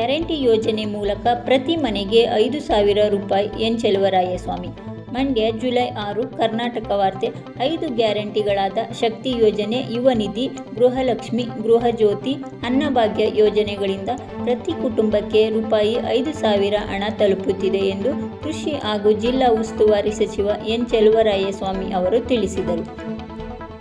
Guarantee ಯೋಜನೆ ಮೂಲಕ ಪ್ರತಿ ಮನೆಗೆ ಐದು ಸಾವಿರ ರೂಪಾಯಿ ಎನ್ ಚೆಲುವರಾಯಸ್ವಾಮಿ. ಮಂಡ್ಯ, ಜುಲೈ ಆರು, ಕರ್ನಾಟಕ ವಾರ್ತೆ. ಐದು ಗ್ಯಾರಂಟಿಗಳಾದ ಶಕ್ತಿ ಯೋಜನೆ, ಯುವ ನಿಧಿ, ಗೃಹಲಕ್ಷ್ಮಿ ಗೃಹಜ್ಯೋತಿ ಅನ್ನಭಾಗ್ಯ ಯೋಜನೆಗಳಿಂದ ಪ್ರತಿ ಕುಟುಂಬಕ್ಕೆ ರೂಪಾಯಿ ಐದು ಸಾವಿರ ಹಣ ತಲುಪುತ್ತಿದೆ ಎಂದು ಕೃಷಿ ಹಾಗೂ ಜಿಲ್ಲಾ ಉಸ್ತುವಾರಿ ಸಚಿವ ಎನ್ ಚೆಲುವರಾಯಸ್ವಾಮಿ ಅವರು ತಿಳಿಸಿದರು.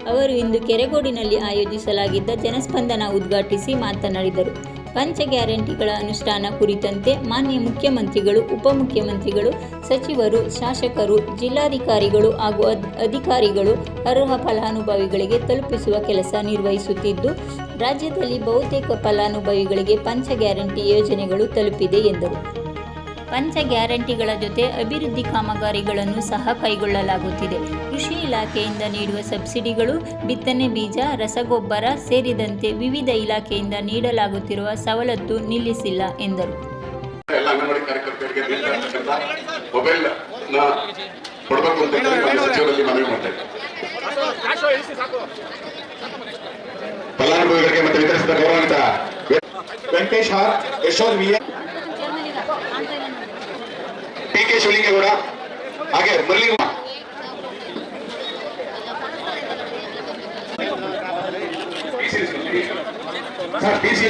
ಅವರು ಇಂದು ಕೆರೆಗೋಡಿನಲ್ಲಿ ಆಯೋಜಿಸಲಾಗಿದ್ದ ಜನಸ್ಪಂದನ ಉದ್ಘಾಟಿಸಿ ಮಾತನಾಡಿದರು. ಪಂಚ ಗ್ಯಾರಂಟಿಗಳ ಅನುಷ್ಠಾನ ಕುರಿತಂತೆ ಮಾನ್ಯ ಮುಖ್ಯಮಂತ್ರಿಗಳು, ಉಪಮುಖ್ಯಮಂತ್ರಿಗಳು, ಸಚಿವರು, ಶಾಸಕರು, ಜಿಲ್ಲಾಧಿಕಾರಿಗಳು ಹಾಗೂ ಅಧಿಕಾರಿಗಳು ಅರ್ಹ ಫಲಾನುಭವಿಗಳಿಗೆ ತಲುಪಿಸುವ ಕೆಲಸ ನಿರ್ವಹಿಸುತ್ತಿದ್ದು, ರಾಜ್ಯದಲ್ಲಿ ಬಹುತೇಕ ಫಲಾನುಭವಿಗಳಿಗೆ ಪಂಚ ಗ್ಯಾರಂಟಿ ಯೋಜನೆಗಳು ತಲುಪಿದೆ ಎಂದರು. ಪಂಚ ಗ್ಯಾರಂಟಿಗಳ ಜೊತೆ ಅಭಿವೃದ್ಧಿ ಕಾಮಗಾರಿಗಳನ್ನು ಸಹ ಕೈಗೊಳ್ಳಲಾಗುತ್ತಿದೆ. ಕೃಷಿ ಇಲಾಖೆಯಿಂದ ನೀಡುವ ಸಬ್ಸಿಡಿಗಳು, ಬಿತ್ತನೆ ಬೀಜ, ರಸಗೊಬ್ಬರ ಸೇರಿದಂತೆ ವಿವಿಧ ಇಲಾಖೆಯಿಂದ ನೀಡಲಾಗುತ್ತಿರುವ ಸವಲತ್ತು ನಿಲ್ಲಿಸಿಲ್ಲ ಎಂದರು. ಫಲಾನುಭವಿಗಳಿಗೆ ಮತ್ತೆ ವಿತರಿಸಿದ ಗೌರವಾನ್ವಿತ Venkatesh R V K Shivalingegowda ಹಾಗೆ ಮುರಳಿ ಸರ್ ಟಿ ಸಿ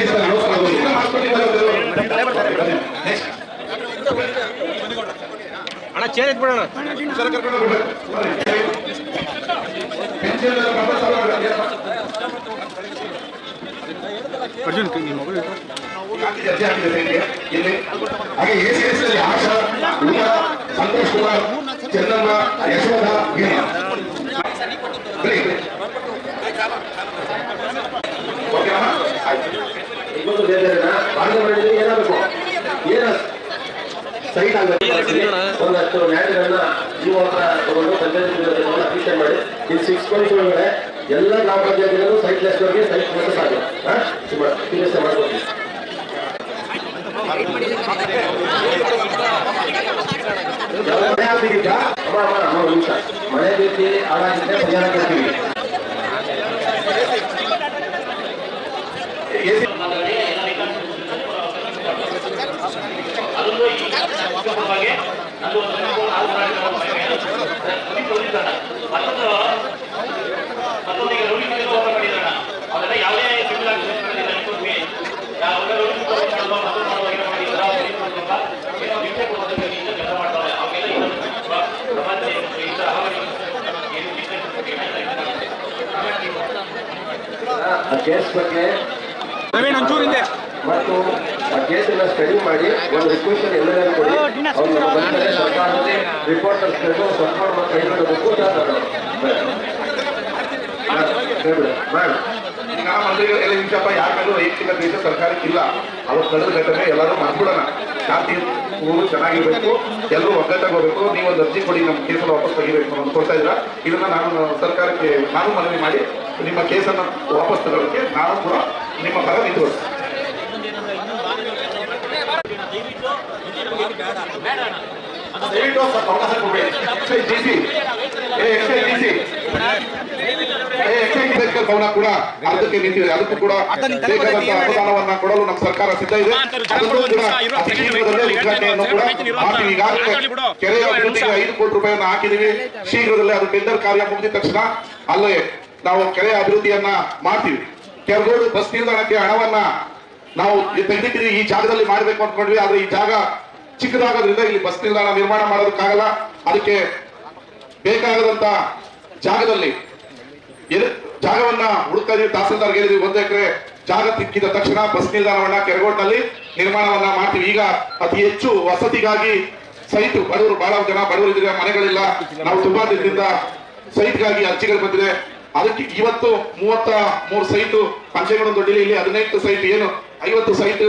ಅಣ್ಣ ಚೇರ್ ಎತ್ಬಿಡೋಣ ಅರ್ಜುನ್ ನಿಮ್ಮ ಮೊಬೈಲ್ ಚರ್ಚೆ ಆಗ್ತಿದೆ ಇಲ್ಲಿ. ಹಾಗೆ ಎಸಿಎಸ್ ಅಲ್ಲಿ ಆಶಾ ಉಮಾ ಸಂತೋಷ್ ಕುಮಾರ್ ಚಂದಮ್ಮ ಯಶೋಧ ಮಾಡಿದ್ರೆ ಏನಾಗಬೇಕು? ಏನ ಸೈಟ್ ಆಗಬೇಕು? ಒಂದಷ್ಟು ನ್ಯಾಯಗಳನ್ನ ಈ ಮೂಲಕ ತಗೊಂಡು ಪಂಚಾಯತ್ ಅಪ್ಲಿಕೇಶನ್ ಮಾಡಿ. ಇನ್ ಸಿಕ್ಸ್ ಪಾಯಿಂಟ್ ಒಳಗಡೆ ಎಲ್ಲ ಗ್ರಾಮ ಪಂಚಾಯತಿಗಳು ಸೈಟ್ ಹೋಗಿ ಸೈಟ್ ಪ್ರೋಸೆಸ್ ಆಗಿದೆ ಮಾಡ್ಕೊಡ್ತೀವಿ ಮಳೆ ರೀತಿ ಹಾಳಾಗಿದ್ದರೆ ಪರಿಹಾರ ಕೊಡ್ತೀವಿ ಎಸಿ ಆ ಕೇಸ್ ಬಗ್ಗೆ ಮತ್ತು ಆ ಕೇಸನ್ನ ಸ್ಟಡಿ ಮಾಡಿ ಒಂದು ರಿಕ್ವೆಸ್ಟ್ ಎಲ್ಲರಿಗೂ ಕೊಡಿ. ಅವ್ರು ಸರ್ಕಾರದಲ್ಲಿ ರಿಪೋರ್ಟ್ ತರಿಸ್ಬೇಕು ಸರ್ಕಾರ ಮತ್ತು ಕೈಗೊಳ್ಳಬೇಕು ಮಾಡಿ ಈಗ ಮಂತ್ರಿಗಳು ಎಲ್ಲ ನಿಮಿಷಪ್ಪ ಯಾರ ಮೇಲೂ ವೈಯಕ್ತಿಕ ದ್ವೇಷ ಸರ್ಕಾರಕ್ಕಿಲ್ಲ ಅವತ್ತು ನಡೆದ ಘಟನೆ ಎಲ್ಲರೂ ಮಾಡ್ಬಿಡೋಣ ಶಾಂತಿ ಊರು ಚೆನ್ನಾಗಿರ್ಬೇಕು. ಎಲ್ಲರೂ ಒಗ್ಗಟ್ಟಾಗೋಬೇಕು ನೀವು ಒಂದು ಅರ್ಜಿ ಕೊಡಿ ನಮ್ಮ ಕೇಸಲ್ಲಿ ವಾಪಸ್ ತೆಗಿಬೇಕು ಅಂತ ಕೊಡ್ತಾ ಇದ್ರ ಇದನ್ನ ನಾನು ಸರ್ಕಾರಕ್ಕೆ ನಾನು ಮನವಿ ಮಾಡಿ ನಿಮ್ಮ ಕೇಸನ್ನು ವಾಪಸ್ ತಗೊಳ್ಳೋಕೆ ನಾನು ಕೂಡ ನಿಮ್ಮ ಪರ ನಿಂತು ದಯವಿಟ್ಟು ಅವಕಾಶ ಎಕ್ಸೈಸ್ ಏ ಎಕ್ಸೈಸ್ ಭವನ ಕೂಡ ಅರ್ಧಕ್ಕೆ ನಿಂತಿದೆ. ಅದಕ್ಕೂ ಕೂಡ ಬೇಕಾದಂತಹ ಅನುದಾನವನ್ನ ಕೊಡಲು ನಮ್ಮ ಸರ್ಕಾರ ಸಿದ್ಧ ಇದೆ. ಅದಕ್ಕೂ ಕೂಡ ಅತಿ ಶೀಘ್ರದಲ್ಲೇ ಉದ್ಘಾಟನೆಯನ್ನು ಕೂಡ ಮಾಡ್ತೀವಿ ಈಗಾಗಲೇ ಕೆರೆಯ ಐದು ಕೋಟಿ ರೂಪಾಯಿಯನ್ನು ಹಾಕಿದೀವಿ ಶೀಘ್ರದಲ್ಲೇ ಅದು ಟೆಂಡರ್ ಕಾರ್ಯ ಮುಗಿದ ತಕ್ಷಣ ಅಲ್ಲೇ ನಾವು ಕೆರೆ ಅಭಿವೃದ್ಧಿಯನ್ನ ಮಾಡ್ತೀವಿ. ಕೆರಗೋಡು ಬಸ್ ನಿಲ್ದಾಣಕ್ಕೆ ಹಣವನ್ನ ನಾವು ತೆಗೆದಿದ್ದೀವಿ ಈ ಜಾಗದಲ್ಲಿ ಮಾಡಬೇಕು ಅನ್ಕೊಂಡ್ವಿ ಆದ್ರೆ ಈ ಜಾಗ ಚಿಕ್ಕದಾಗೋದ್ರಿಂದ ಇಲ್ಲಿ ಬಸ್ ನಿಲ್ದಾಣ ನಿರ್ಮಾಣ ಮಾಡೋದಕ್ಕಾಗಲ್ಲ. ಅದಕ್ಕೆ ಬೇಕಾಗದಂತ ಜಾಗದಲ್ಲಿ ಜಾಗವನ್ನ ಹುಡುಕ್ತಾ ಇದೀವಿ ತಹಸೀಲ್ದಾರ್ ಹೇಳಿದ್ವಿ ಒಂದು ಎಕರೆ ಜಾಗ ತಿಕ್ಕಿದ ತಕ್ಷಣ ಬಸ್ ನಿಲ್ದಾಣವನ್ನ ಕೆರಗೋಡ್ನಲ್ಲಿ ನಿರ್ಮಾಣವನ್ನ ಮಾಡ್ತೀವಿ. ಈಗ ಅತಿ ಹೆಚ್ಚು ವಸತಿಗಾಗಿ ಸೈಟ್ ಬಡವರು, ಬಹಳ ಜನ ಬಡವರು ಇದ್ರೆ ಮನೆಗಳಿಲ್ಲ. ನಾವು ತುಂಬಾ ದಿನದಿಂದ ಸೈಟ್ಗಾಗಿ ಅರ್ಜಿಗಳು ಬಂದಿದೆ. ಅದಕ್ಕೆ ಇವತ್ತು ಮೂವತ್ತ ಮೂರು ಸೈಟು ಪಂಚಗಡ ದೊಡ್ಡಿಲಿ ಇಲ್ಲಿ, ಹದಿನೈದು ಸೈಟ್ ಏನು, ಐವತ್ತು ಸೈಟ್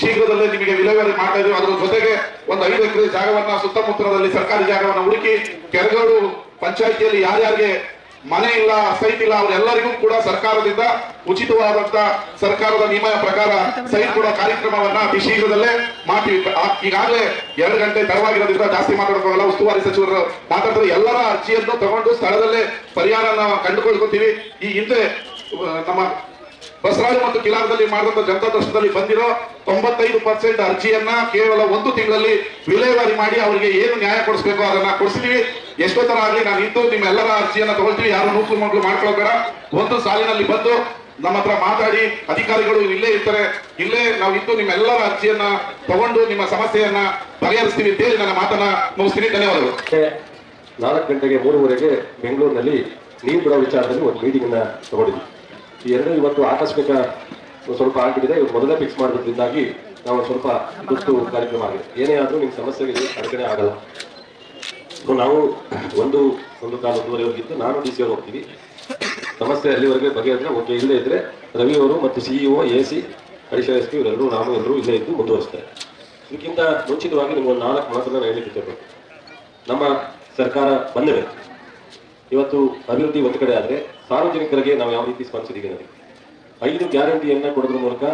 ಶೀಘ್ರದಲ್ಲೇ ನಿಮಗೆ ವಿಲೇವಾರಿ ಮಾಡ್ತಾ ಇದೀವಿ ಅದರ ಜೊತೆಗೆ ಒಂದು ಐದು ಎಕರೆ ಜಾಗವನ್ನ ಸುತ್ತಮುತ್ತಲದಲ್ಲಿ ಸರ್ಕಾರಿ ಜಾಗವನ್ನ ಹುಡುಕಿ ಕೆರಗೋಡು ಪಂಚಾಯತಿಯಲ್ಲಿ ಯಾರ್ಯಾರಿಗೆ ಮನೆ ಇಲ್ಲ ಸೈಟ್ ಇಲ್ಲ, ಅವರೆಲ್ಲರಿಗೂ ಕೂಡ ಸರ್ಕಾರದಿಂದ ಉಚಿತವಾದಂತ ಸರ್ಕಾರದ ನಿಯಮ ಪ್ರಕಾರ ಸೈಟ್ ಕೂಡ ಕಾರ್ಯಕ್ರಮವನ್ನ ಅತಿ ಶೀಘ್ರದಲ್ಲೇ ಮಾಡ್ತೀವಿ. ಈಗಾಗಲೇ ಎರಡು ಗಂಟೆ ತಡವಾಗಿರೋದ್ರಿಂದ ಜಾಸ್ತಿ ಮಾತಾಡ್ಕೊಳ್ಳಲ್ಲ, ಉಸ್ತುವಾರಿ ಸಚಿವರು ಮಾತಾಡ್ತಾರೆ. ಎಲ್ಲರ ಅರ್ಜಿಯನ್ನು ತಗೊಂಡು ಸ್ಥಳದಲ್ಲೇ ಪರಿಹಾರ ಕಂಡುಕೊಳ್ಕೊತೀವಿ. ಈ ಹಿಂದೆ ನಮ್ಮ ಬಸರಾಜ್ ಮತ್ತು ಕಿಲಾರದಲ್ಲಿ ಮಾಡಿದಂತ ಜನತಾ ದರ್ಶನದಲ್ಲಿ ಬಂದಿರೋ ತೊಂಬತ್ತೈದು ಪರ್ಸೆಂಟ್ ಅರ್ಜಿಯನ್ನ ಕೇವಲ ಒಂದು ತಿಂಗಳಲ್ಲಿ ವಿಲೇವಾರಿ ಮಾಡಿ ಅವರಿಗೆ ಏನು ನ್ಯಾಯ ಕೊಡಿಸ್ಬೇಕು ಅದನ್ನ ಕೊಡಿಸ್ತೀವಿ ಎಷ್ಟೋ ತರ ಆಗಲಿ, ನಾನು ಇದ್ದು ನಿಮ್ಮೆಲ್ಲರ ಅರ್ಜಿಯನ್ನ ತಗೊಳ್ತೀವಿ. ಯಾರು ನೂಕು ಮಗಳು ಒಂದು ಸಾಲಿನಲ್ಲಿ ಬಂದು ನಮ್ಮ ಹತ್ರ ಮಾತಾಡಿ, ಅಧಿಕಾರಿಗಳು ಇಲ್ಲೇ ಇರ್ತಾರೆ. ಇಲ್ಲೇ ನಾವು ಇದ್ದು ನಿಮ್ಮೆಲ್ಲರ ಅರ್ಜಿಯನ್ನ ತಗೊಂಡು ನಿಮ್ಮ ಸಮಸ್ಯೆಯನ್ನ ಬಗೆಹರಿಸ್ತೀವಿ ಅಂತ ಹೇಳಿ ನನ್ನ ಮಾತನ್ನ ಮುಗಿಸ್ತೀನಿ. ಧನ್ಯವಾದಗಳು. ನಾಲ್ಕು ಗಂಟೆಗೆ ಮೂರುವರೆಗೆ ಬೆಂಗಳೂರಿನಲ್ಲಿ ನೀರು ಬಿಡೋ ವಿಚಾರದಲ್ಲಿ ಒಂದು ಮೀಟಿಂಗ್ ಅನ್ನ ತಗೊಂಡಿದ್ವಿ. ಈ ಎರಡು ಇವತ್ತು ಆಕಸ್ಮಿಕ ಸ್ವಲ್ಪ ಆಗಿಬಿಟ್ಟಿದೆ. ಇವತ್ತು ಮೊದಲೇ ಫಿಕ್ಸ್ ಮಾಡೋದ್ರಿಂದಾಗಿ ನಾವು ಸ್ವಲ್ಪ ತುರ್ತು ಕಾರ್ಯಕ್ರಮ ಆಗಿದೆ. ಏನೇ ಆದರೂ ನಿಮ್ಮ ಸಮಸ್ಯೆಗೆ ಅಡಚಣೆ ಆಗಲ್ಲ. ಸೊ ನಾವು ಒಂದು ಒಂದು ಕಾಲ ಒಂದೂವರೆವರೆಗಿದ್ದು ನಾನು ಡಿ ಸಿ ಹೋಗ್ತೀವಿ. ಸಮಸ್ಯೆ ಅಲ್ಲಿವರೆಗೆ ಬಗೆಹರಿದ್ರೆ ಓಕೆ ಇಲ್ಲೇ ಇದ್ರೆ ರವಿ ಅವರು ಮತ್ತು O A C additional S P ಇವರೆಲ್ಲರೂ ನಾವು ಎಲ್ಲರೂ ಇಲ್ಲೇ ಇದ್ದು ಮುಂದುವರಿಸ್ತಾರೆ. ಇದಕ್ಕಿಂತ ಮುಂಚಿತವಾಗಿ ನಿಮ್ಮ ನಾಲ್ಕು ಮಾತನ್ನು ನಾನು ಬಿಟ್ಟಿರಬೇಕು ನಮ್ಮ ಸರ್ಕಾರ ಬಂದಿದೆ. ಇವತ್ತು ಅಭಿವೃದ್ಧಿ ಒಂದು ಕಡೆ ಆದರೆ ಸಾರ್ವಜನಿಕರಿಗೆ ನಾವು ಯಾವ ರೀತಿ ಸ್ಪಂದಿಸಿದ್ದೀವಿ ನನಗೆ ಐದು ಗ್ಯಾರಂಟಿಯನ್ನು ಕೊಡೋದ್ರ ಮೂಲಕ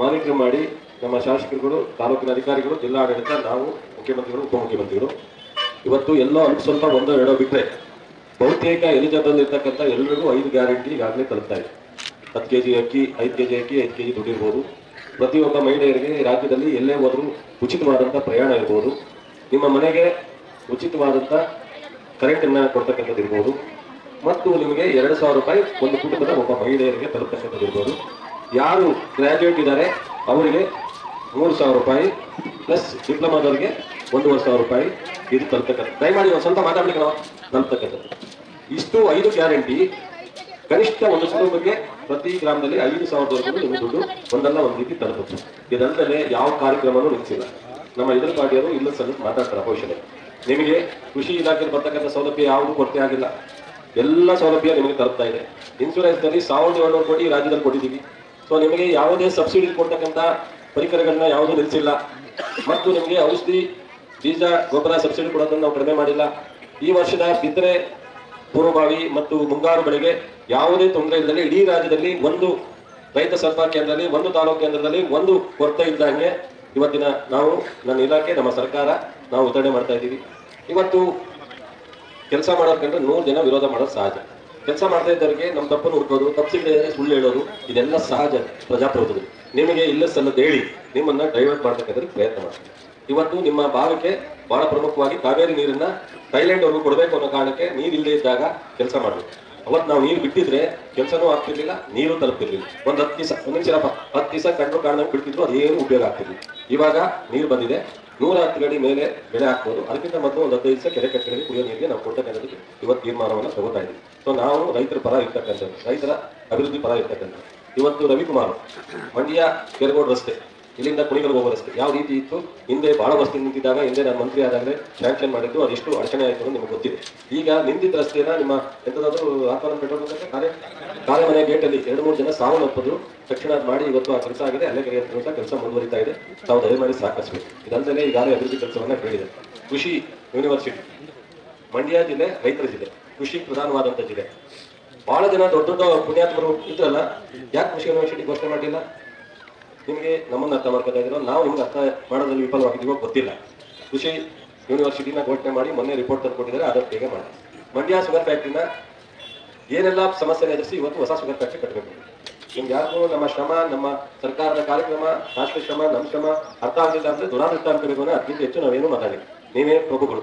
ಮಾನಿಟರ್ ಮಾಡಿ ನಮ್ಮ ಶಾಸಕರುಗಳು, ತಾಲೂಕಿನ ಅಧಿಕಾರಿಗಳು, ಜಿಲ್ಲಾಡಳಿತ, ನಾವು ಮುಖ್ಯಮಂತ್ರಿಗಳು, ಉಪಮುಖ್ಯಮಂತ್ರಿಗಳು ಇವತ್ತು ಎಲ್ಲೋ ಅಲ್ಪ ಸ್ವಲ್ಪ ಒಂದೋ ಎರಡೋ ಬಿಟ್ಟರೆ ಬಹುತೇಕ ಎಲಿಜಿಬಲ್ ಇರ್ತಕ್ಕಂಥ ಎಲ್ಲರಿಗೂ ಐದು ಗ್ಯಾರಂಟಿ ಈಗಾಗಲೇ ತಲುಪ್ತಾ ಇದೆ. ಹತ್ತು ಕೆ ಜಿ ಅಕ್ಕಿ, ಐದು ಕೆ ಜಿ ಅಕ್ಕಿ, ಐದು ಕೆ ಜಿ ದುಡ್ಡಿರ್ಬೋದು. ಪ್ರತಿಯೊಬ್ಬ ಮಹಿಳೆಯರಿಗೆ ರಾಜ್ಯದಲ್ಲಿ ಎಲ್ಲೇ ಹೋದರೂ ಉಚಿತವಾದಂಥ ಪ್ರಯಾಣ ಇರ್ಬೋದು. ನಿಮ್ಮ ಮನೆಗೆ ಉಚಿತವಾದಂಥ ಕರೆಂಟನ್ನು ಕೊಡ್ತಕ್ಕಂಥದ್ದು ಇರ್ಬೋದು. ಮತ್ತು ನಿಮಗೆ ಎರಡು ಸಾವಿರ ರೂಪಾಯಿ ಒಂದು ಕುಟುಂಬದ ಒಬ್ಬ ಮಹಿಳೆಯರಿಗೆ ತಲುಪ್ತಕ್ಕಂಥದ್ದು ಇರ್ಬೋದು. ಯಾರು ಗ್ರ್ಯಾಜುಯೇಟ್ ಇದ್ದಾರೆ, ಅವರಿಗೆ ಮೂರು ಸಾವಿರ ರೂಪಾಯಿ ಪ್ಲಸ್ ಡಿಪ್ಲೊಮಾದವರಿಗೆ ಒಂದೂವರೆ ಸಾವಿರ ರೂಪಾಯಿ ಇದು ತಲುಪ್ತಕ್ಕಂಥ ದಯಮಾಡಿ ಒಂದು ಸ್ವಂತ ಮಾತಾಡ್ಲಿಕ್ಕೆ ನಾವು ತಲುಪ್ತಕ್ಕಂಥದ್ದು ಇಷ್ಟು ಐದು ಗ್ಯಾರಂಟಿ ಕನಿಷ್ಠ ಒಂದು ಕುಟುಂಬಕ್ಕೆ ಪ್ರತಿ ಗ್ರಾಮದಲ್ಲಿ ಐದು ಸಾವಿರದವರೆಗೂ ನಿಮ್ಮ ದುಡ್ಡು ಒಂದಲ್ಲ ಒಂದು ರೀತಿ ತಲುಪುತ್ತೆ. ಇದಲ್ಲದೆ ಯಾವ ಕಾರ್ಯಕ್ರಮನೂ ನಿಲ್ಲಿಸಿಲ್ಲ. ನಮ್ಮ ಇದರ ಪಾರ್ಟಿಯವರು ಇಲ್ಲ ಸಲ ಮಾತಾಡ್ತಾರೆ ಭವಿಷ್ಯದಲ್ಲಿ. ನಿಮಗೆ ಕೃಷಿ ಇಲಾಖೆಯಲ್ಲಿ ಬರ್ತಕ್ಕಂಥ ಸೌಲಭ್ಯ ಯಾವುದೂ ಕೊರತೆ ಆಗಿಲ್ಲ. ಎಲ್ಲ ಸೌಲಭ್ಯ ನಿಮಗೆ ತಲುಪ್ತಾ ಇದೆ. ಇನ್ಸೂರೆನ್ಸ್ನಲ್ಲಿ ಸಾವಿರದ ಏಳ್ನೂರು ಕೋಟಿ ರಾಜ್ಯದಲ್ಲಿ ಕೊಟ್ಟಿದ್ದೀವಿ. ಸೊ ನಿಮಗೆ ಯಾವುದೇ ಸಬ್ಸಿಡಿ ಕೊಡ್ತಕ್ಕಂಥ ಪರಿಕರಗಳನ್ನ ಯಾವುದೂ ನಿಲ್ಲಿಸಿಲ್ಲ ಮತ್ತು ನಿಮಗೆ ಔಷಧಿ, ಬೀಜ, ಗೊಬ್ಬರ, ಸಬ್ಸಿಡಿ ಕೊಡೋದನ್ನು ನಾವು ಕಡಿಮೆ ಮಾಡಿಲ್ಲ. ಈ ವರ್ಷದ ಬಿತ್ತನೆ ಪೂರ್ವಭಾವಿ ಮತ್ತು ಮುಂಗಾರು ಬೆಳೆಗೆ ಯಾವುದೇ ತೊಂದರೆ ಇಲ್ಲದೆ ಇಡೀ ರಾಜ್ಯದಲ್ಲಿ ಒಂದು ರೈತ ಸಂಪರ್ಕ ಕೇಂದ್ರದಲ್ಲಿ, ಒಂದು ತಾಲೂಕು ಕೇಂದ್ರದಲ್ಲಿ ಒಂದು ಕೊರತೆ ಇದ್ದಂಗೆ ಇವತ್ತಿನ ನಾವು ನನ್ನ ಇಲಾಖೆ, ನಮ್ಮ ಸರ್ಕಾರ ನಾವು ವಿತರಣೆ ಮಾಡ್ತಾ ಇದ್ದೀವಿ. ಇವತ್ತು ಕೆಲಸ ಮಾಡೋದ್ಕಂದ್ರೆ ನೂರು ಜನ ವಿರೋಧ ಮಾಡೋದು ಸಹಜ. ಕೆಲಸ ಮಾಡ್ತಾ ಇದ್ದವರಿಗೆ ನಮ್ಮ ತಪ್ಪನ್ನು ಹುಡ್ಕೋದು ತಪ್ಪಿಸಿದ್ರೆ ಸುಳ್ಳು ಹೇಳೋದು, ಇದೆಲ್ಲ ಸಹಜ ಪ್ರಜಾಪ್ರಭುತ್ವದಲ್ಲಿ. ನಿಮಗೆ ಇಲ್ಲ ಸಲ್ಲದ ಹೇಳಿ ನಿಮ್ಮನ್ನ ಡೈವರ್ಟ್ ಮಾಡ್ತಕ್ಕಂಥದ್ದು ಪ್ರಯತ್ನ ಮಾಡ್ತೀವಿ ಇವತ್ತು ನಿಮ್ಮ ಭಾಗಕ್ಕೆ ಬಹಳ ಪ್ರಮುಖವಾಗಿ ಕಾವೇರಿ ನೀರನ್ನ ಥೈಲ್ಯಾಂಡ್ ಅವ್ರಿಗೂ ಕೊಡಬೇಕು ಅನ್ನೋ ಕಾರಣಕ್ಕೆ ನೀರಿಲ್ಲದೆ ಇದ್ದಾಗ ಕೆಲಸ ಮಾಡಬೇಕು. ಅವತ್ತು ನಾವು ನೀರು ಬಿಟ್ಟಿದ್ರೆ ಕೆಲಸನೂ ಆಗ್ತಿರ್ಲಿಲ್ಲ, ನೀರು ತಲುಪ್ತಿರ್ಲಿಲ್ಲ. ಒಂದು ಹತ್ತು ದಿವಸ, ಒಂದು ನಿಮಿಷಪ್ಪ ಹತ್ತು ದಿವಸ ಕಂಡು ಕಾರಣ ಬಿಡ್ತಿದ್ರು, ಅದೇನು ಉಪಯೋಗ ಆಗ್ತಿರ್ಲಿಲ್ಲ. ಇವಾಗ ನೀರು ಬಂದಿದೆ. ನೂರ ಹತ್ತು ಗಡಿ ಮೇಲೆ ಬೆಳೆ ಹಾಕ್ಬೋದು. ಅದಕ್ಕಿಂತ ಮೊದಲು ಒಂದು ಹದಿನೈದು ದಿವಸ ಕೆರೆ ಕಟ್ಟೆಗಳಿಗೆ ಕುಡಿಯೋ ನೀರಿಗೆ ನಾವು ಕೊಡ್ತಕ್ಕಂಥದ್ದು ಇವತ್ತು ತೀರ್ಮಾನವನ್ನು ತಗೋತಾ ಇದ್ದೀವಿ ಸೊ ನಾವು ರೈತರ ಪರ ಇರ್ತಕ್ಕಂಥದ್ದು, ರೈತರ ಅಭಿವೃದ್ಧಿ ಪರ ಇರ್ತಕ್ಕಂಥದ್ದು. ಇವತ್ತು ರವಿಕುಮಾರ್ ಮಂಡ್ಯ ಕೆರಗೋಡು ರಸ್ತೆ, ಇಲ್ಲಿಂದ ಕುಣಿಗಲ್ ಹೋಗೋ ರಸ್ತೆ. ಯಾವ ರೀತಿ ಇತ್ತು? ಹಿಂದೆ ಬಹಳ ಬಸ್ತಿ ನಿಂತಿದ್ದಾಗ, ಹಿಂದೆ ನಾನು ಮಂತ್ರಿ ಆದಾಗಲೇ ಶಾಂಕ್ಷನ್ ಮಾಡಿದ್ದು ಅದೆಷ್ಟು ಅಡಚಣೆ ಆಯಿತು ನಿಮಗೆ ಗೊತ್ತಿದೆ. ಈಗ ನಿಂತಿದ್ದ ರಸ್ತೆಯನ್ನ ನಿಮ್ಮ ಎಂಥದಾದರೂ ಆತ್ಮನ ಪೆಟ್ರೋಲ್ ಕಾರ್ಯ ಕಾರ್ಯಮನೆ ಗೇಟಲ್ಲಿ ಎರಡು ಮೂರು ಜನ ಸಾವನ್ನಪ್ಪದ್ರು ತಕ್ಷಣ ಅದ್ ಮಾಡಿ ಇವತ್ತು ಆ ಕೆಲಸ ಆಗಿದೆ ಅಲ್ಲೇ ಕೈ ಅಂತ ಕೆಲಸ ಮುಂದುವರಿತಾ ಇದೆ. ತಾವು ದಯಮಾಡಿ ಸಾಕಷ್ಟು. ಇದಲ್ಲದೆ ಈಗಾಗಲೇ ಅಭಿವೃದ್ಧಿ ಕೆಲಸವನ್ನ ಹೇಳಿದೆ ಕೃಷಿ ಯೂನಿವರ್ಸಿಟಿ, ಮಂಡ್ಯ ಜಿಲ್ಲೆ ರೈತರ ಜಿಲ್ಲೆ, ಕೃಷಿ ಪ್ರಧಾನವಾದಂಥ ಜಿಲ್ಲೆ. ಬಹಳ ಜನ ದೊಡ್ಡ ದೊಡ್ಡ ಪುಣ್ಯಾತ್ಮರು ಇದ್ರಲ್ಲ, ಯಾಕೆ ಕೃಷಿ ಯೂನಿವರ್ಸಿಟಿ ಘೋಷಣೆ ಮಾಡಿಲ್ಲ ನಿಮಗೆ ನಮ್ಮನ್ನು ಅರ್ಥ ಮಾಡ್ಕೊತಾ ನಾವು ನಿಮ್ಗೆ ಅರ್ಥ ಮಾಡೋದ್ರಲ್ಲಿ ವಿಫಲವಾಗಿದ್ದೀವೋ ಗೊತ್ತಿಲ್ಲ. ಕೃಷಿ ಯೂನಿವರ್ಸಿಟಿನ ಘೋಷಣೆ ಮಾಡಿ ಮೊನ್ನೆ ರಿಪೋರ್ಟ್ ತಂದು ಕೊಟ್ಟಿದ್ದಾರೆ ಅದಕ್ಕೆ ಬೇಗ ಮಾಡಿ. ಮಂಡ್ಯ ಶುಗರ್ ಫ್ಯಾಕ್ಟ್ರಿನ ಏನೆಲ್ಲ ಸಮಸ್ಯೆ ಎದುರಿಸಿ ಇವತ್ತು ಹೊಸ ಶುಗರ್ ಫ್ಯಾಕ್ಟ್ರಿ ಕಟ್ಟಬೇಕು ನಿಮ್ಗೆ ಯಾರಿಗೂ ನಮ್ಮ ಶ್ರಮ, ನಮ್ಮ ಸರ್ಕಾರದ ಕಾರ್ಯಕ್ರಮ ರಾಷ್ಟ್ರ ಶ್ರಮ ನಮ್ಮ ಶ್ರಮ ಅರ್ಥ ಆಗಲಿಲ್ಲ ಅಂದ್ರೆ ದುರಾದೃಷ್ಟ ಅಂತ ಅದಕ್ಕಿಂತ ಹೆಚ್ಚು ನಾವೇನು ಮಾತಾಡಿ ನೀವೇ ಪ್ರಭುಗಳು.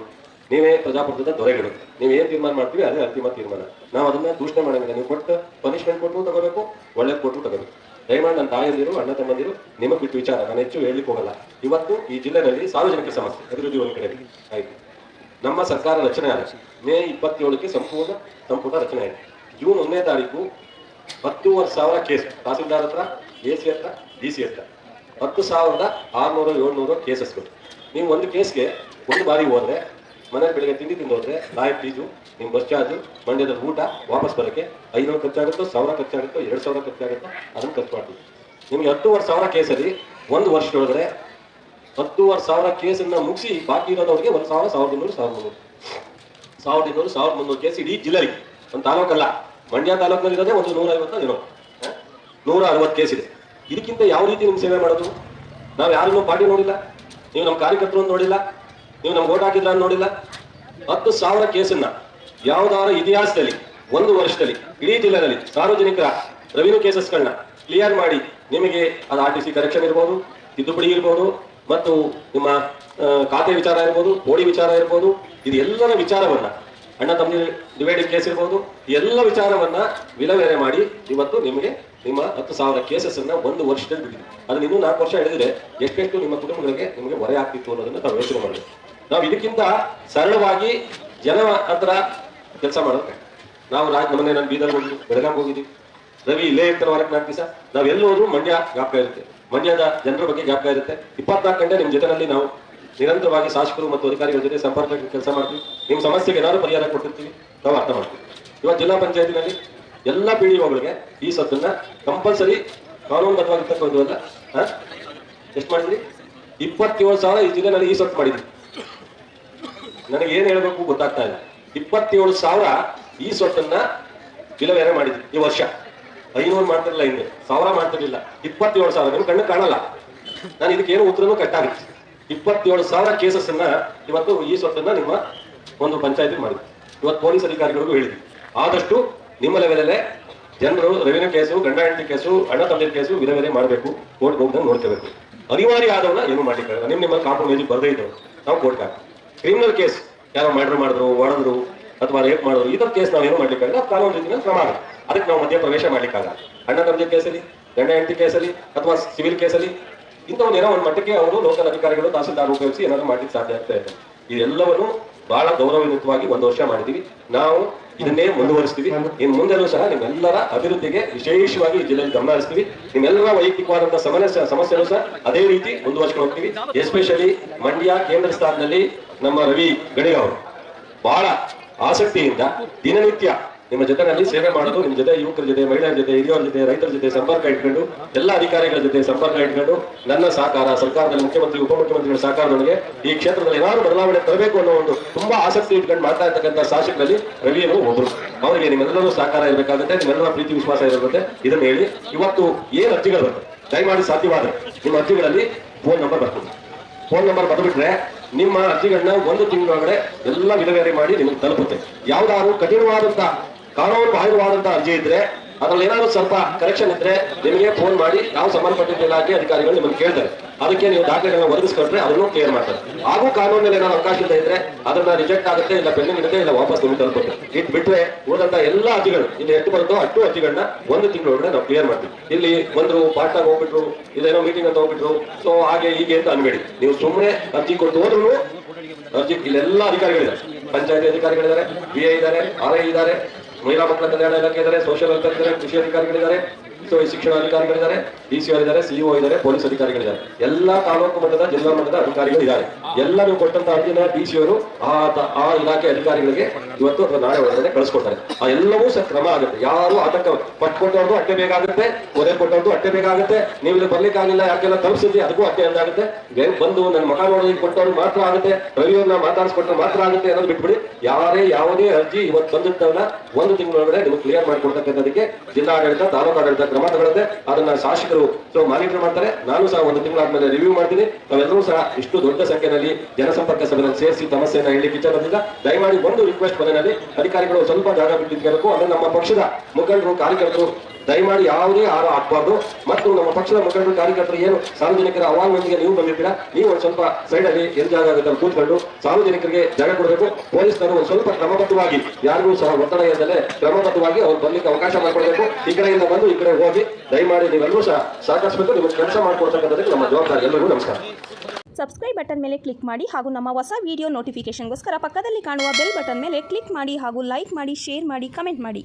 ನೀವೇ ಪ್ರಜಾಪ್ರಭುತ್ವದ ದೊರೆಗಳು. ನೀವು ಏನು ತೀರ್ಮಾನ ಮಾಡ್ತೀವಿ, ಅದೇ ಅಂತಿಮ ತೀರ್ಮಾನ. ನಾವು ಅದನ್ನ ದೂಷಣೆ ಮಾಡಂಗಿಲ್ಲ ನೀವು ಕೊಟ್ಟು ಪನಿಷ್ಮೆಂಟ್ ಕೊಟ್ಟು ತಗೋಬೇಕು, ಒಳ್ಳೇದು ಕೊಟ್ಟು ತಗೋಬೇಕು. ದಯಮಾಡಿ ನನ್ನ ತಾಯಂದಿರು ಅಣ್ಣ ತಮ್ಮಂದಿರು ನಿಮಗೆ ಬಿಟ್ಟು ವಿಚಾರ, ನಾನು ಹೆಚ್ಚು ಹೇಳಲಿಕ್ಕೆ ಹೋಗಲ್ಲ. ಇವತ್ತು ಈ ಜಿಲ್ಲೆನಲ್ಲಿ ಸಾರ್ವಜನಿಕ ಸಮಸ್ಯೆ ಅಭಿವೃದ್ಧಿ ಒಂದು ಕಡೆ ಆಯ್ತು. ನಮ್ಮ ಸರ್ಕಾರ ರಚನೆ ಆದ ಮೇ ಇಪ್ಪತ್ತೇಳಕ್ಕೆ ಸಂಪೂರ್ಣ ಸಂಪುಟ ರಚನೆ ಆಯಿತು. ಜೂನ್ ಒಂದನೇ ತಾರೀಕು ಹತ್ತೂವರೆ ಸಾವಿರ ಕೇಸ್, ತಹಸೀಲ್ದಾರ್ ಹತ್ರ, ಎ ಸಿ ಹತ್ರ, ಡಿ ಸಿ ಹತ್ರ. ಹತ್ತು ಸಾವಿರದ ಆರುನೂರು, ಏಳ್ನೂರು ಕೇಸಸ್ಗಳು. ನೀವು ಒಂದು ಕೇಸ್ಗೆ ಒಂದು ಬಾರಿ ಹೋದ್ರೆ ಮನೇಲಿ ಬೆಳಿಗ್ಗೆ ತಿಂಡಿ ತಿಂದು ಹೋದ್ರೆ ಲಾಯ್ ಫೀಸು ನಿಮ್ಮ ಬಸ್ ಚಾರ್ಜು, ಮಂಡ್ಯದ ಊಟ ವಾಪಸ್ ಬರೋಕ್ಕೆ ಐನೂರು ಖರ್ಚಾಗುತ್ತೋ, ಸಾವಿರ ಖರ್ಚಾಗುತ್ತೋ, ಎರಡು ಸಾವಿರ ಖರ್ಚಾಗುತ್ತೋ, ಅದನ್ನು ಖರ್ಚು ಮಾಡ್ತೀವಿ. ನಿಮಗೆ ಹತ್ತುವರೆ ಸಾವಿರ ಕೇಸಲ್ಲಿ ಒಂದು ವರ್ಷದೊಳಗಡೆ ಹತ್ತುವರೆ ಸಾವಿರ ಕೇಸನ್ನು ಮುಗಿಸಿ ಬಾಕಿ ಇರೋದವ್ರಿಗೆ ಒಂದು ಸಾವಿರ, ಸಾವಿರದ ಇನ್ನೂರು, ಸಾವಿರದ ಮುನ್ನೂರು. ಸಾವಿರದ ಇನ್ನೂರು, ಸಾವಿರದ ಮುನ್ನೂರು ಕೇಸ್ ಇಡೀ ಜಿಲ್ಲೆಗೆ. ಒಂದು ತಾಲೂಕಲ್ಲ. ಮಂಡ್ಯ ತಾಲೂಕಿನಲ್ಲಿ ಇರೋದೇ ಒಂದು ನೂರ ಐವತ್ತು ಇರೋ ನೂರ ಅರವತ್ತು ಕೇಸ್ ಇದೆ ಇದಕ್ಕಿಂತ ಯಾವ ರೀತಿ ನಿಮ್ಗೆ ಸೇವೆ ಮಾಡೋದು? ನಾವು ಯಾರನ್ನೂ ಪಾರ್ಟಿ ನೋಡಿಲ್ಲ. ನೀವು ನಮ್ಮ ಕಾರ್ಯಕರ್ತರು ನೋಡಿಲ್ಲ. ನೀವು ನಮ್ಗೆ ಓಟ್ ಹಾಕಿದ್ರ ನೋಡಿಲ್ಲ? ಹತ್ತು ಸಾವಿರ ಕೇಸನ್ನ ಯಾವ್ದಾರ ಇತಿಹಾಸದಲ್ಲಿ, ಒಂದು ವರ್ಷದಲ್ಲಿ, ಇಡೀ ಜಿಲ್ಲೆಯಲ್ಲಿ ಸಾರ್ವಜನಿಕರ ರೆವಿನ್ಯೂ ಕೇಸಸ್ಗಳನ್ನ ಕ್ಲಿಯರ್ ಮಾಡಿ ನಿಮಗೆ ಅದು ಆರ್ ಟಿ ಸಿ ಕರೆಕ್ಷನ್ ಇರ್ಬೋದು, ತಿದ್ದುಪಡಿ ಇರ್ಬೋದು, ಮತ್ತು ನಿಮ್ಮ ಖಾತೆ ವಿಚಾರ ಇರ್ಬೋದು, ಓಡಿ ವಿಚಾರ ಇರ್ಬೋದು ಇದೆಲ್ಲರ ವಿಚಾರವನ್ನ ಅಣ್ಣ ತಮ್ಮ ಡಿವೈಡೆಡ್ ಕೇಸ್ ಇರ್ಬೋದು. ಎಲ್ಲ ವಿಚಾರವನ್ನ ವಿಲವೇರೆ ಮಾಡಿ ಇವತ್ತು ನಿಮಗೆ ನಿಮ್ಮ ಹತ್ತು ಸಾವಿರ ಕೇಸಸ್ ಅನ್ನ ಒಂದು ವರ್ಷದಲ್ಲಿ ಬಿಟ್ಟಿದೆ. ಅದನ್ನ ಇನ್ನೂ ನಾಲ್ಕು ವರ್ಷ ಹಿಡಿದ್ರೆ ಎಷ್ಟೆಷ್ಟು ನಿಮ್ಮ ಕುಟುಂಬಗಳಿಗೆ ನಿಮಗೆ ಹೊರೆ ಆಗ್ತಿತ್ತು ಅನ್ನೋದನ್ನ ನಾವು ಯೋಚನೆ ಮಾಡಬೇಕು ನಾವು ಇದಕ್ಕಿಂತ ಸರಳವಾಗಿ ಜನ ಹತ್ರ ಕೆಲಸ ಮಾಡೋದು ನಾವು ರಾಜ್ ನಮ್ಮನೆ ನಾನು ಬೀದರ್ ಹೋಗಿದ್ವಿ ಬೆಳಗಾಂ ಹೋಗಿದ್ವಿ. ರವಿ ಇಲ್ಲೇ ಇರ್ತಾರೆ ವಾರಕ್ಕೆ ನಾಲ್ಕು ದಿವಸ. ನಾವ್ ಮಂಡ್ಯ ಜ್ಞಾಪಕ ಇರುತ್ತೆ. ಮಂಡ್ಯದ ಜನರ ಬಗ್ಗೆ ಜ್ಞಾಪಕ ಇರುತ್ತೆ. ಇಪ್ಪತ್ನಾಲ್ಕು ಗಂಟೆ ನಿಮ್ಮ ಜೊತೆನಲ್ಲಿ ನಾವು ನಿರಂತರವಾಗಿ ಶಾಸಕರು ಮತ್ತು ಅಧಿಕಾರಿಗಳ ಜೊತೆ ಸಂಪರ್ಕ ಕೆಲಸ ಮಾಡ್ತೀವಿ. ನಿಮ್ಮ ಸಮಸ್ಯೆಗೆ ಏನಾದ್ರು ಪರಿಹಾರ ಕೊಟ್ಟಿರ್ತೀವಿ, ನಾವು ಅರ್ಥ ಮಾಡ್ತೀವಿ. ಇವತ್ತು ಜಿಲ್ಲಾ ಪಂಚಾಯತಿನಲ್ಲಿ ಎಲ್ಲ ಪಿ ಡಿ ಒಗಳಿಗೆ ಈ ಸತ್ತನ್ನ ಕಂಪಲ್ಸರಿ ಕಾನೂನುಬದ್ಧವಾಗಿರ್ತಕ್ಕಂಥದ್ದು ಅಲ್ಲ ಎಷ್ಟು ಮಾಡಿದ್ರಿ? ಇಪ್ಪತ್ತೇಳು ಸಾವಿರ ಈ ಜಿಲ್ಲೆನಲ್ಲಿ ಈ ಸತ್ತು ಮಾಡಿದ್ರಿ. ನನಗೆ ಏನು ಹೇಳಬೇಕು ಗೊತ್ತಾಗ್ತಾ ಇಲ್ಲ. ಇಪ್ಪತ್ತೇಳು ಸಾವಿರ ಈ ಸ್ವತ್ತನ್ನ ವಿಲೇವಾರಿ ಮಾಡಿದ್ವಿ ಈ ವರ್ಷ. ಐನೂರು ಮಾಡ್ತಿರ್ಲಿಲ್ಲ ಹಿಂದೆ ಸಾವಿರ ಮಾಡ್ತಿರ್ಲಿಲ್ಲ. ಇಪ್ಪತ್ತೇಳು ಸಾವಿರ ನಿಮ್ಮ ಕಣ್ಣು ಕಾಣಲ್ಲ. ನಾನು ಇದಕ್ಕೇನು ಉತ್ತರನೂ ಕಟ್ಟಾಗುತ್ತೆ ಇಪ್ಪತ್ತೇಳು ಸಾವಿರ ಕೇಸಸ್ ಅನ್ನ ಇವತ್ತು ಈ ಸ್ವತ್ತನ್ನ ನಿಮ್ಮ ಒಂದು ಪಂಚಾಯತಿ ಮಾಡಿದೆ. ಇವತ್ತು ಪೊಲೀಸ್ ಅಧಿಕಾರಿಗಳಿಗೂ ಹೇಳಿದೆ. ಆದಷ್ಟು ನಿಮ್ಮ ಲೆವೆಲಲ್ಲೇ ಜನರು ರೆವಿನ್ಯೂ ಕೇಸು, ಗಂಡ ಹೆಂಡತಿ ಕೇಸು, ಅಣ್ಣ ತಮ್ಮ ಕೇಸು ವಿಲೇವಾರಿ ಮಾಡಬೇಕು, ಕೋರ್ಟ್ ಹೋಗ್ದಂಗೆ ನೋಡ್ಕೋಬೇಕು. ಅನಿವಾರ್ಯ ಆದವನ್ನ ಏನು ಮಾಡ್ಲಿಕ್ಕಾಗಲ್ಲ. ನಿಮ್ಮ ನಿಮ್ಮ ಕಾಂಪ್ರಮೈಸ್ ಬರದೇ ಇದ್ದವು ನಾವು ಕೋರ್ಟ್ ಹಾಕಿ ಕ್ರಿಮಿನಲ್ ಕೇಸ್ ಯಾರೋ ಮರ್ಡರ್ ಮಾಡಿದ್ರು ಒಡೆದ್ರು ಅಥವಾ ರೇಪ್ ಮಾಡಿದ್ರು ಇದ್ರ ಕೇಸ್ ನಾವು ಏನು ಮಾಡ್ಲಿಕ್ಕಾಗಲ್ಲ. ಕಾನೂನು ರೀತಿಯ ಆಗುತ್ತೆ ಅದಕ್ಕೆ ನಾವು ಮಧ್ಯ ಪ್ರವೇಶ ಮಾಡ್ಲಿಕ್ಕಾಗಲ್ಲ. ಅಣ್ಣ ತಮ್ಮ ಕೇಸಲ್ಲಿ, ಗಂಡ ಹೆಂಡತಿ ಕೇಸಲ್ಲಿ, ಅಥವಾ ಸಿವಿಲ್ ಕೇಸಲ್ಲಿ ಇಂಥವ್ರು ಏನೋ ಒಂದು ಮಟ್ಟಕ್ಕೆ ಅವರು ಲೋಕಲ್ ಅಧಿಕಾರಿಗಳು, ತಹಸೀಲ್ದಾರ್ ಉಪಯೋಗಿಸಿ ಏನಾದ್ರು ಮಾಡ್ಲಿಕ್ಕೆ ಸಾಧ್ಯ ಆಗ್ತಾ ಇದೆ. ಇದೆಲ್ಲವನ್ನು ಬಹಳ ಗೌರವಯುತವಾಗಿ ಒಂದು ವರ್ಷ ಮಾಡಿದೀವಿ. ನಾವು ಇದನ್ನೇ ಮುಂದುವರಿಸ್ತೀವಿ. ಇನ್ ಮುಂದೆಲ್ಲೂ ಸಹ ನಿಮ್ಮೆಲ್ಲರ ಅಭಿವೃದ್ಧಿಗೆ ವಿಶೇಷವಾಗಿ ಈ ಜಿಲ್ಲೆಯಲ್ಲಿ ಗಮನ ಹರಿಸ್ತೀವಿ. ನಿಮ್ಮೆಲ್ಲರ ವೈಯಕ್ತಿಕವಾದಂತಹ ಸಮಸ್ಯೆ ಸಮಸ್ಯೆಗಳು ಸಹ ಅದೇ ರೀತಿ ಮುಂದುವರಿಸ್ಕೊಂಡು ಹೋಗ್ತೀವಿ. ಎಸ್ಪೆಷಲಿ ಮಂಡ್ಯ ಕೇಂದ್ರ ಸ್ಥಾನದಲ್ಲಿ ನಮ್ಮ ರವಿ ಗಣಿಗ ಅವರು ಬಹಳ ಆಸಕ್ತಿಯಿಂದ ದಿನನಿತ್ಯ ನಿಮ್ಮ ಜೊತೆನಲ್ಲಿ ಸೇವೆ ಮಾಡೋದು, ನಿಮ್ಮ ಜೊತೆ ಯುವಕರ ಜೊತೆ, ಮಹಿಳೆಯರ ಜೊತೆ, ಹಿರಿಯರ ಜೊತೆ, ರೈತರ ಜೊತೆ ಸಂಪರ್ಕ ಇಟ್ಕೊಂಡು, ಎಲ್ಲ ಅಧಿಕಾರಿಗಳ ಜೊತೆ ಸಂಪರ್ಕ ಇಟ್ಕೊಂಡು, ನನ್ನ ಸಹಕಾರ ಸರ್ಕಾರದಲ್ಲಿ ಮುಖ್ಯಮಂತ್ರಿ, ಉಪಮುಖ್ಯಮಂತ್ರಿಗಳ ಸಹಕಾರದೊಂದಿಗೆ ಈ ಕ್ಷೇತ್ರದಲ್ಲಿ ಏನಾದ್ರು ಬದಲಾವಣೆ ತರಬೇಕು ಅನ್ನೋ ಒಂದು ತುಂಬಾ ಆಸಕ್ತಿ ಇಟ್ಕೊಂಡು ಮಾಡ್ತಾ ಇರ್ತಕ್ಕಂಥ ಶಾಸಕರಲ್ಲಿ ರವಿಯನ್ನು ಒಬ್ಬರು ಅವರಿಗೆ ನಿಮ್ಮೆಲ್ಲರೂ ಸಹಕಾರ ಇರಬೇಕಾಗುತ್ತೆ, ನಿಮ್ಮೆಲ್ಲರ ಪ್ರೀತಿ, ವಿಶ್ವಾಸ ಇರಬೇಕು ಇದನ್ನು ಹೇಳಿ, ಇವತ್ತು ಏನು ಅರ್ಜಿಗಳು ಬರ್ತದೆ ದಯಮಾಡಿ ಸಾಧ್ಯವಾದ ನಿಮ್ಮ ಅರ್ಜಿಗಳಲ್ಲಿ ಫೋನ್ ನಂಬರ್ ಬರ್ತದೆ ಫೋನ್ ನಂಬರ್ ಬರೆದ್ಬಿಟ್ರೆ ನಿಮ್ಮ ಅರ್ಜಿಗಳನ್ನ ಒಂದು ತಿಂಗಳೊಳಗಡೆ ಎಲ್ಲ ವಿಲೇವಾರಿ ಮಾಡಿ ನಿಮಗೆ ತಲುಪುತ್ತೆ. ಯಾವ್ದಾದ್ರು ಕಠಿಣವಾದಂತ ಕಾನೂನು ಬಾಹಿರವಾದಂತಹ ಅರ್ಜಿ ಇದ್ರೆ, ಅದ್ರಲ್ಲಿ ಏನಾದ್ರು ಸ್ವಲ್ಪ ಕರೆಕ್ಷನ್ ಇದ್ರೆ ನಿಮಗೆ ಫೋನ್ ಮಾಡಿ, ನಾವು ಸಂಬಂಧಪಟ್ಟಿದ್ದ ಇಲಾಖೆ ಅಧಿಕಾರಿಗಳು ನಿಮಗೆ ಕೇಳ್ತಾರೆ. ಅದಕ್ಕೆ ನೀವು ದಾಖಲೆಗಳನ್ನ ಒದಗಿಸ್ಕೊಟ್ರೆ ಅದನ್ನು ಕ್ಲಿಯರ್ ಮಾಡ್ತಾರೆ. ಹಾಗೂ ಕಾನೂನಲ್ಲಿ ಏನಾದ್ರು ಅವಕಾಶ ಇಲ್ಲ ಇದ್ರೆ ಅದನ್ನ ರಿಜೆಕ್ಟ್ ಆಗುತ್ತೆ, ಇಲ್ಲ ಪೆಂಡಿಂಗ್ ಇರುತ್ತೆ, ಇಲ್ಲ ವಾಪಸ್ ನಿಮ್ಗೆ ತಲುಪುತ್ತೆ. ಇದು ಬಿಟ್ರೆ ಉಳಿದಂತ ಎಲ್ಲ ಅರ್ಜಿಗಳು, ಇಲ್ಲಿ ಎಷ್ಟು ಬರುತ್ತೋ ಅಷ್ಟು ಅರ್ಜಿಗಳನ್ನ ಒಂದು ತಿಂಗಳೊಳಗಡೆ ನಾವು ಕ್ಲಿಯರ್ ಮಾಡ್ತೀವಿ. ಇಲ್ಲಿ ಬಂದ್ರು ಪಾಠ ಹೋಗ್ಬಿಟ್ರು ಇಲ್ಲೇನೋ ಮೀಟಿಂಗ್ ಅಂತ ಹೋಗ್ಬಿಟ್ರು ಸೊ ಹಾಗೆ ಹೀಗೆ ಅಂತ ಅನ್ಬೇಡಿ. ನೀವು ಸುಮ್ಮನೆ ಅರ್ಜಿ ಕೊಟ್ಟು ಹೋದ್ರು, ಅರ್ಜಿ ಇಲ್ಲೆಲ್ಲ ಅಧಿಕಾರಿಗಳಿದ್ದಾರೆ. ಪಂಚಾಯತಿ ಅಧಿಕಾರಿಗಳಿದ್ದಾರೆ ಬಿ ಐ ಇದ್ದಾರೆ ಆರ್ ಐ ಇದ್ದಾರೆ ಮಹಿಳಾ ಮಕ್ಕಳ ಕಲ್ಯಾಣ ಇಲಾಖೆ ಇದ್ದಾರೆ ಸೋಷಿಯಲ್ ವೆಲ್ಫೇರ್ ಇದ್ದಾರೆ ಕೃಷಿ ಅಧಿಕಾರಿಗಳಿದ್ದಾರೆ. ಶಿಕ್ಷಣ ಅಧಿಕಾರಿಗಳಿದ್ದಾರೆ ಡಿ ಸಿ ಇದ್ದಾರೆ ಸಿಇಒ ಇದ್ದಾರೆ, ಪೊಲೀಸ್ ಅಧಿಕಾರಿಗಳಿದ್ದಾರೆ. ಎಲ್ಲಾ ತಾಲೂಕು ಮಟ್ಟದ, ಜಿಲ್ಲಾ ಮಟ್ಟದ ಅಧಿಕಾರಿಗಳು ಇದ್ದಾರೆ. ಎಲ್ಲರೂ ಕೊಟ್ಟಂತ ಅರ್ಜಿನ ಡಿ ಸಿ ಅವರು ಆ ಇಲಾಖೆ ಅಧಿಕಾರಿಗಳಿಗೆ ಇವತ್ತು ಅಥವಾ ನಾಳೆ ಒಳಗಡೆ ಕಳಿಸ್ಕೊಡ್ತಾರೆ. ಆ ಎಲ್ಲವೂ ಸಹ ಕ್ರಮ ಆಗುತ್ತೆ. ಯಾರು ಆತಂಕ ಪಟ್ ಕೊಟ್ಟವ್ರದ್ದು ಅಟ್ಟೆ ಬೇಕಾಗುತ್ತೆ ಒದೆ ಕೊಟ್ಟವ್ರದ್ದು ಅಟ್ಟೆ ಬೇಕಾಗುತ್ತೆ ನೀವು ಇಲ್ಲಿ ಬರ್ಲಿಕ್ಕಾಗಿಲ್ಲ ಯಾಕೆಲ್ಲ ತಲುಪಿಸಿದ್ರಿ, ಅದಕ್ಕೂ ಅಟ್ಟೆ ಅಂದಾಗುತ್ತೆ ಬೇಗ ಬಂದು ನನ್ನ ಮಗ ನೋಡೋದಕ್ಕೆ ಕೊಟ್ಟವ್ರು ಮಾತ್ರ ಆಗುತ್ತೆ, ರವಿಯವ್ರನ್ನ ಮಾತಾಡಿಸ್ಕೊಟ್ರೆ ಮಾತ್ರ ಆಗುತ್ತೆ ಅನ್ನೋದು ಬಿಟ್ಬಿಡಿ. ಯಾರೇ ಯಾವುದೇ ಅರ್ಜಿ ಇವತ್ತು ಬಂದಿರ್ತಾವಲ್ಲ, ಒಂದು ತಿಂಗಳೊಳಗಡೆ ನೀವು ಕ್ಲಿಯರ್ ಮಾಡಿಕೊಡ್ತಕ್ಕಂಥದಕ್ಕೆ ಜಿಲ್ಲಾಡಳಿತ ತಾಲೂಕು ಆಡಳಿತ ಕ್ರಮ ಅದನ್ನ ಶಾಸಕರು ಸೊ ಮಾನಿಟರ್ ಮಾಡ್ತಾರೆ. ನಾನು ಸಹ ಒಂದು ತಿಂಗಳಾದ್ಮೇಲೆ ರಿವ್ಯೂ ಮಾಡ್ತೀನಿ. ನಾವೆಲ್ಲರೂ ಸಹ ಇಷ್ಟು ದೊಡ್ಡ ಸಂಖ್ಯೆಯಲ್ಲಿ ಜನಸಂಪರ್ಕ ಸಭೆಯಲ್ಲಿ ಸೇರಿಸಿ ಸಮಸ್ಯೆಯನ್ನು ಹೇಳಿ ಬಂದಿಲ್ಲ. ದಯಮಾಡಿ ಒಂದು ರಿಕ್ವೆಸ್ಟ್ ಮನೆಯಲ್ಲಿ. ಅಧಿಕಾರಿಗಳು ಸ್ವಲ್ಪ ಜಾಗ ಬಿಟ್ಟಿದ್ದಿರಬೇಕು. ಅಂದ್ರೆ ನಮ್ಮ ಪಕ್ಷದ ಮುಖಂಡರು, ಕಾರ್ಯಕರ್ತರು ದಯಮಾಡಿ ಯಾವುದೇ ಆರ ಹಾಕಬಾರ್ದು. ಮತ್ತು ನಮ್ಮ ಪಕ್ಷದ ಮುಖಂಡರು, ಕಾರ್ಯಕರ್ತರು ಏನು ಸಾರ್ವಜನಿಕರ ಅಹವಾಲುಗಳೊಂದಿಗೆ ನೀವು ಬಂದಿದ್ದೀರಾ? ನೀವು ಒಂದು ಸ್ವಲ್ಪ ಸೈಡ್ ಅಲ್ಲಿ ಎಲ್ಲಿ ಜಾಗ ಆಗುತ್ತೆ ಕೂತ್ಕೊಂಡು ಸಾರ್ವಜನಿಕರಿಗೆ ಜಾಗ ಕೊಡಬೇಕು. ಪೊಲೀಸರು ಒಂದು ಸ್ವಲ್ಪ ಕ್ರಮಬದ್ಧವಾಗಿ, ಯಾರಿಗೂ ಸಹ ಒತ್ತಡ ಇಲ್ಲದೆ ಕ್ರಮಬದ್ಧವಾಗಿ ಅವ್ರು ಬರ್ಲಿಕ್ಕೆ ಅವಕಾಶ ಮಾಡಿಕೊಡ್ಬೇಕು. ಈ ಕಡೆಯಿಂದ ಬಂದು ಈ ಕಡೆ ಹೋಗಿ ದಯಮಾಡಿ ನೀವೆಲ್ಲರೂ ಸಹ ಸಾಕಷ್ಟು ನಿಮಗೆ ಕೆಲಸ ಮಾಡಿಕೊಡ್ತಕ್ಕಂಥದ್ದಕ್ಕೆ ನಮ್ಮ ಜವಾಬ್ದಾರಿ. ಎಲ್ಲರಿಗೂ ನಮಸ್ಕಾರ. ಸಬ್ಸ್ಕ್ರೈಬ್ ಬಟನ್ ಮೇಲೆ ಕ್ಲಿಕ್ ಮಾಡಿ ಹಾಗೂ ನಮ್ಮ ಹೊಸ ವಿಡಿಯೋ ನೋಟಿಫಿಕೇಶನ್ಗೋಸ್ಕರ ಪಕ್ಕದಲ್ಲಿ ಕಾಣುವ ಬೆಲ್ ಬಟನ್ ಮೇಲೆ ಕ್ಲಿಕ್ ಮಾಡಿ ಹಾಗೂ ಲೈಕ್ ಮಾಡಿ ಶೇರ್ ಮಾಡಿ ಕಮೆಂಟ್ ಮಾಡಿ.